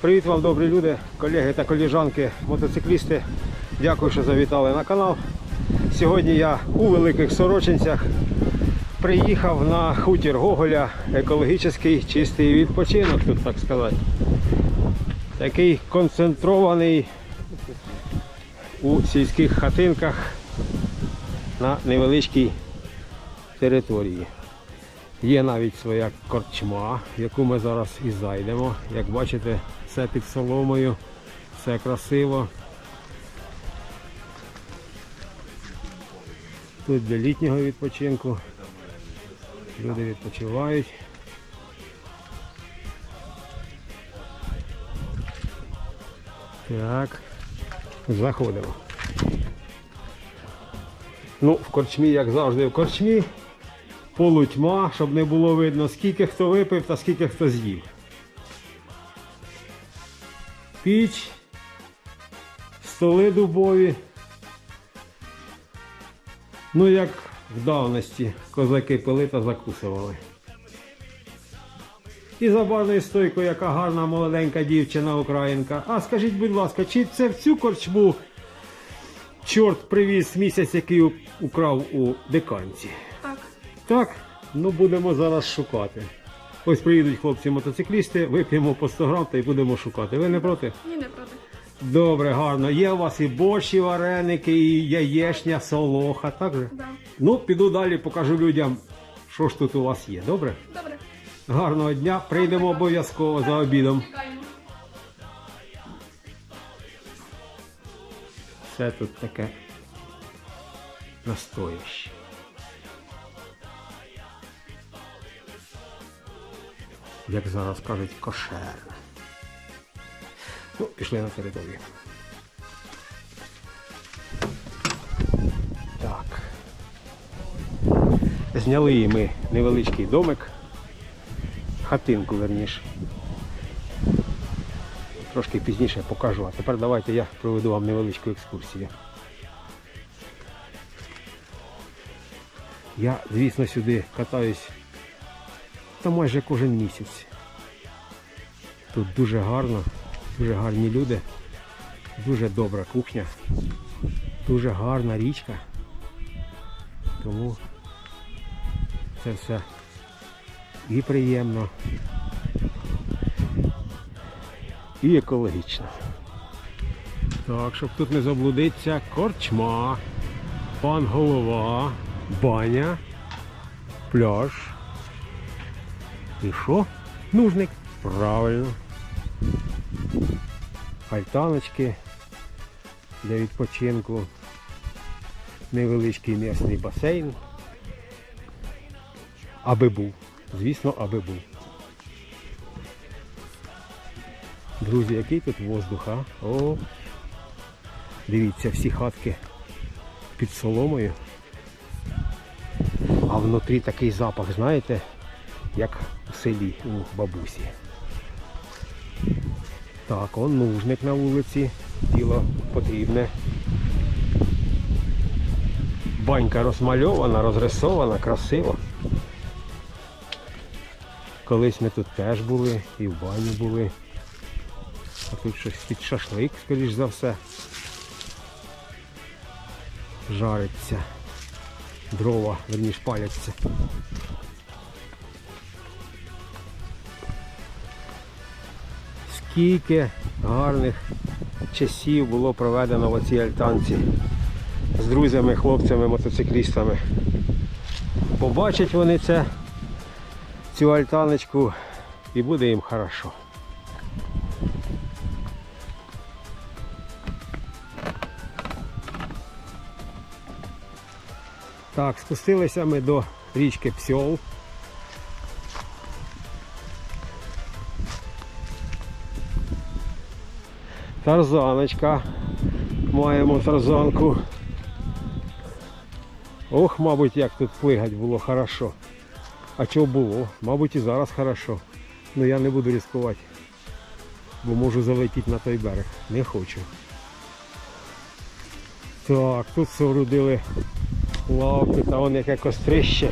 Привіт вам, добрі люди, колеги та коліжанки, мотоциклісти. Дякую, що завітали на канал. Сьогодні я у Великих Сорочинцях приїхав на хутір Гоголя, екологічний чистий відпочинок, тут так сказати. Такий концентрований у сільських хатинках на невеличкій території. Є навіть своя корчма, яку ми зараз і зайдемо. Як бачите, все під соломою, все красиво. Тут для літнього відпочинку. Люди відпочивають. Так, заходимо. Ну, в корчмі, як завжди, в корчмі полутьма, щоб не було видно, скільки хто випив та скільки хто з'їв. Піч, столи дубові. Ну, як в давності козаки пили та закусували. І за барною стойкою, яка гарна молоденька дівчина українка. А скажіть, будь ласка, чи це в цю корчму чорт привіз місяць, який украв у деканці? Так. Так, ну будемо зараз шукати. Ось приїдуть хлопці-мотоциклісти, вип'ємо по 100 грам та й будемо шукати. Ви не проти? Ні, не проти. Добре, гарно. Є у вас і борщ, і вареники, і яєшня, солоха, так же? Да. Ну, піду далі, покажу людям, що ж тут у вас є. Добре? Добре. Гарного дня, прийдемо обов'язково за обідом. Чекаємо. Все тут таке настояще. Як зараз кажуть, кошерне. Ну, пішли на територію. Так. Зняли ми невеличкий домик. Хатинку, верніше. Трошки пізніше покажу. А тепер давайте я проведу вам невеличку екскурсію. Я, звісно, сюди катаюсь та майже кожен місяць. Тут дуже гарно, дуже гарні люди, дуже добра кухня, дуже гарна річка. Тому це все і приємно, і екологічно. Так, щоб тут не заблудитися, корчма, пан голова, баня, пляж. І що? Нужник. Правильно. Альтаночки для відпочинку. Невеличкий м'ясний басейн. Аби був. Звісно, аби був. Друзі, який тут воздух, а? О! Дивіться, всі хатки під соломою. А внутрі такий запах, знаєте, як селі у бабусі. Так, он нужник на вулиці. Діло потрібне. Банька розмальована, розрисована, красиво. Колись ми тут теж були і в бані були. А тут щось під шашлик, скоріш за все. Жариться. Дрова, верніш паляться. Скільки гарних часів було проведено в цій альтанці з друзями, хлопцями, мотоциклістами. Побачать вони це, цю альтаночку, і буде їм хорошо. Так, спустилися ми до річки Псьол. Тарзаночка. Маємо тарзанку. Ох, мабуть, як тут плигать було хорошо. А чого було? Мабуть і зараз хорошо. Ну я не буду ризикувати. Бо можу залетіти на той берег. Не хочу. Так, тут соорудили лавки, та вон яке кострище.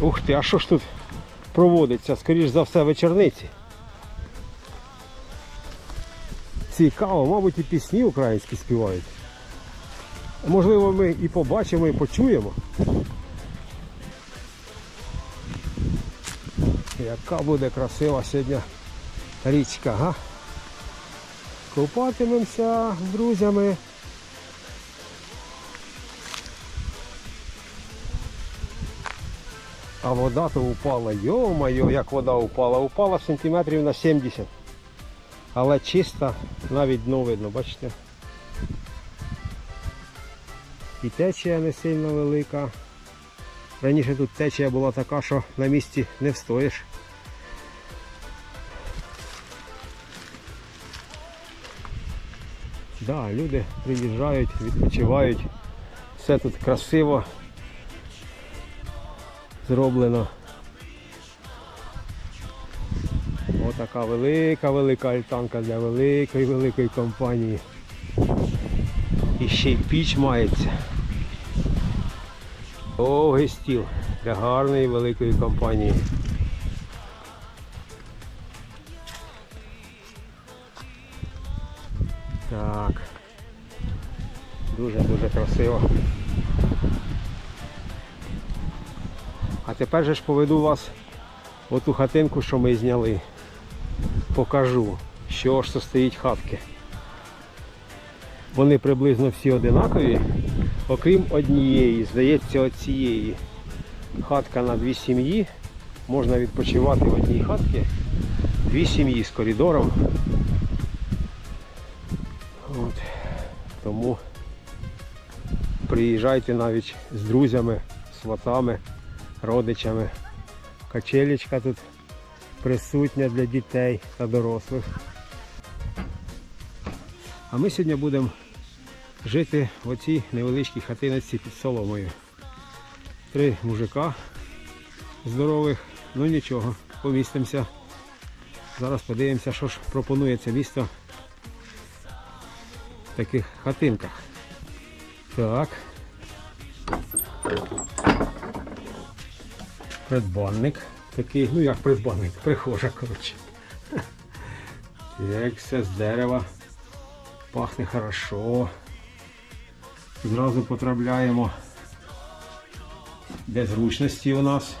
Ух ти, а що ж тут проводиться? Скоріш за все вечорниці. Цікаво, мабуть, і пісні українські співають. Можливо, ми і побачимо, і почуємо. Яка буде красива сьогодні річка, га? Купатимемося з друзями. А вода то упала, йо-моє, як вода упала. Упала сантиметрів на 70. Але чиста, навіть дно видно, бачите? І течія не сильно велика. Раніше тут течія була така, що на місці не встоїш. Да, люди приїжджають, відпочивають. Все тут красиво зроблено. Отака велика, велика альтанка для великої, великої компанії. І ще й піч мається. Довгий стіл для гарної великої компанії. Так. Дуже-дуже красиво. А тепер же ж поведу вас в ту хатинку, що ми зняли. Покажу, що ж состоїть хатки. Вони приблизно всі одинакові, окрім однієї, здається, оцієї. Хатка на дві сім'ї. Можна відпочивати в одній хатці. Дві сім'ї з коридором. От. Тому приїжджайте навіть з друзями, сватами, родичами. Качелечка тут присутня для дітей та дорослих. А ми сьогодні будемо жити в оцій невеличкій хатиниці під соломою. Три мужика здорових, ну нічого, помістимося. Зараз подивимося, що ж пропонує це місто в таких хатинках. Так. Придбанник. Такий, ну як придбанник, прихожа, коротше. Як все з дерева. Пахне хорошо. Зразу потрапляємо. Де зручності у нас.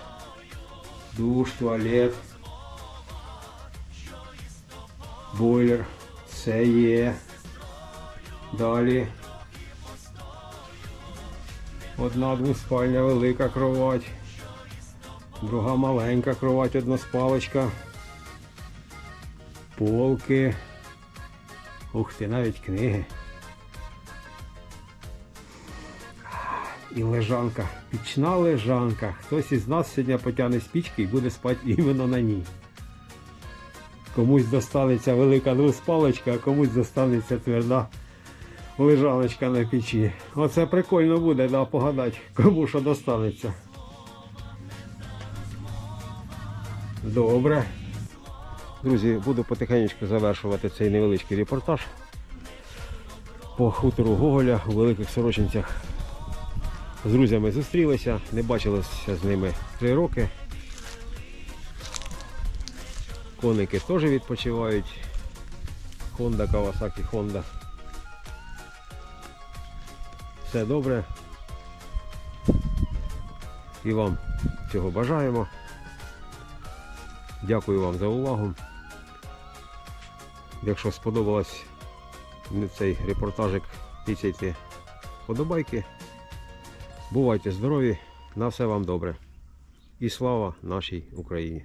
Душ, туалет. Бойлер. Все є. Далі. Одна двоспальня велика кровать. Друга маленька кровать, односпалочка. Полки. Ух ти, навіть книги. І лежанка. Пічна лежанка. Хтось із нас сьогодні потягне з пічки і буде спати іменно на ній. Комусь достанеться велика двоспалочка, а комусь достанеться тверда лежаночка на печі. Оце прикольно буде, да, погадати, кому що достанеться. Добре. Друзі, буду потихеньку завершувати цей невеличкий репортаж по хутору Гоголя у Великих Сорочинцях. З друзями зустрілися, не бачилися з ними три роки. Коники теж відпочивають. Honda, Kawasaki, Honda. Все добре. І вам цього бажаємо. Дякую вам за увагу. Якщо сподобалось цей репортажик, тицяйте подобайки. Бувайте здорові, на все вам добре. І слава нашій Україні!